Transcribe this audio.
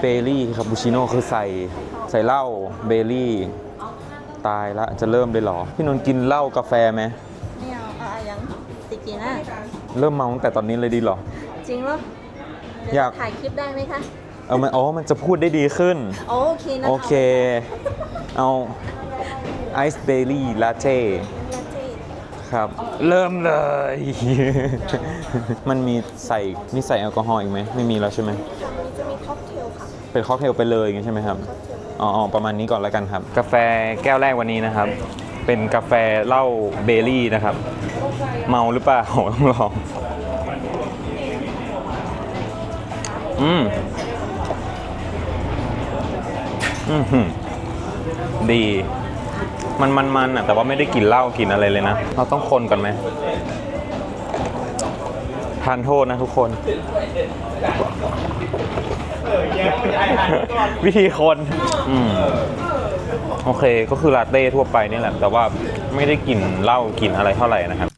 เบลลี่คาปูชิโน่คือใส่ใส่เหล้าเบลลี่ ตายละจะเริ่มเลยเหรอ พี่นนท์กินเหล้ากาแฟไหมไม่เอาเอาอะไรยังติกินอะเริ่มเมาตั้งแต่ตอนนี้เลยดีเหรอ จริงเหรอเดี๋วอยาก ถ่ายคลิปได้ไหมคะ เอามันอ๋อมันจะพูดได้ดีขึ้น โอเคนะคะโอเค เอาไอซ์เบลลี่ลาเต้ลาเต้ครับ เริ่มเลย มันมีใส่มีใส่แอลกอฮอล์อีกไหมไม่มีแล้วใช่ไหม เป็นค็อกเทลไปเลยอย่างนี้ใช่ไหมครับอ๋อประมาณนี้ก่อนแล้วกันครับ กาแฟแก้วแรกวันนี้นะครับ เป็นกาแฟเหล้าเบลลี่นะครับ เมาหรือเปล่าต้องลอง อืมอืมหืมดี มันมันมันอะแต่ว่าไม่ได้กลิ่นเหล้ากลิ่นอะไรเลยนะ เราต้องคนก่อนไหมทานโทษนะทุกคน วิธีคนอืมโอเคก็คือลาเต้ทั่วไปนี่แหละ แต่ว่าไม่ได้กลิ่นเหล้ากลิ่นอะไรเท่าไหร่นะครับ